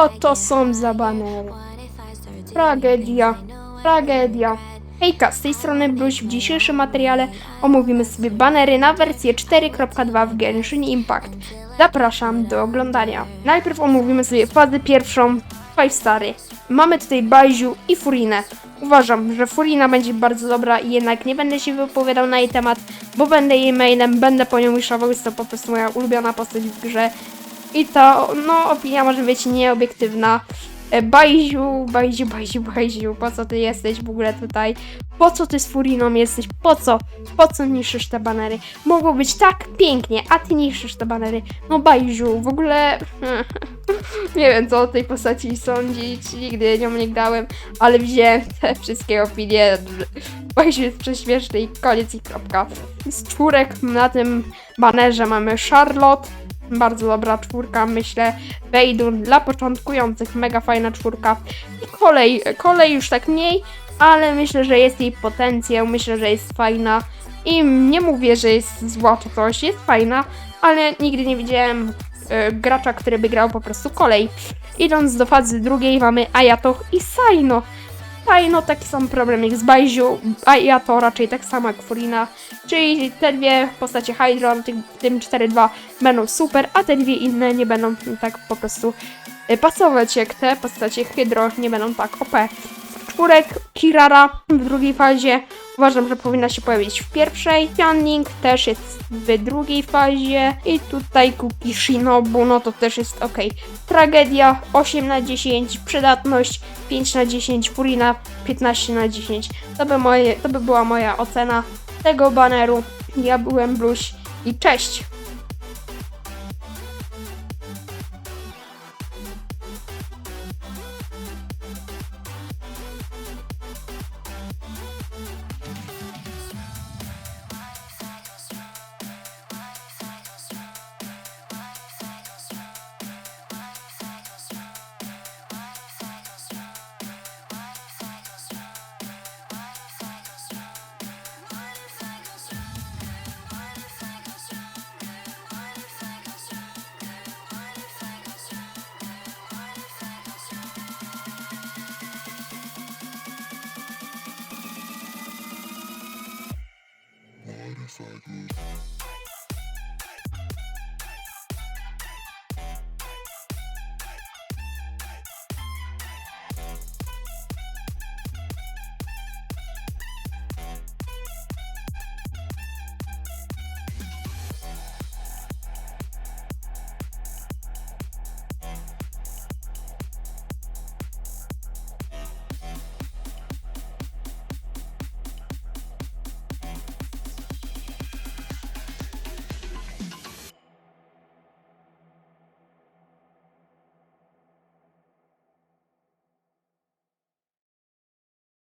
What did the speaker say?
Co to są za banery? Tragedia, tragedia. Hejka, z tej strony Bruś. W dzisiejszym materiale omówimy sobie banery na wersję 4.2 w Genshin Impact. Zapraszam do oglądania. Najpierw omówimy sobie fazę pierwszą, 5 stary. Mamy tutaj Baizu i Furinę. Uważam, że Furina będzie bardzo dobra i jednak nie będę się wypowiadał na jej temat, bo będę jej mainem, będę po nią wiszował, jest to po prostu moja ulubiona postać w grze. I to, no, opinia może być nieobiektywna. E, Bajziu, Bajziu, Bajziu, Bajziu, po co ty jesteś w ogóle tutaj? Po co ty z Furiną jesteś? Po co? Po co niszczysz te banery? Mogło być tak pięknie, a ty niszczysz te banery. No Bajziu, w ogóle... nie wiem co o tej postaci sądzić, nigdy nią nie grałem, ale wziąłem te wszystkie opinie. Bajziu jest prześmieszny i koniec i kropka. Z czwórek na tym banerze mamy Charlotte, bardzo dobra czwórka, myślę. Wejdun dla początkujących, mega fajna czwórka. I kolej, kolej już tak mniej, ale myślę, że jest jej potencjał, myślę, że jest fajna. I nie mówię, że jest zła czy coś, jest fajna, ale nigdy nie widziałem e, gracza, który by grał po prostu kolej. Idąc do fazy drugiej mamy Ayatoch i Saino. Saino taki sam problem jak z Baizu, Ayato raczej tak samo jak Furina, czyli te dwie postacie Hydron, tym, tym 4-2 będą super, a te dwie inne nie będą tak po prostu e, pasować jak te postacie Hydro nie będą tak OP. Czwórek Kirara w drugiej fazie uważam, że powinna się pojawić w pierwszej. Tianling też jest w drugiej fazie i tutaj Kuki Shinobu, no to też jest ok. Tragedia 8 na 10, przydatność 5 na 10, Furina 15 na 10. To by, moje, to by była moja ocena tego baneru. Ja byłem Bluś i cześć! if I could.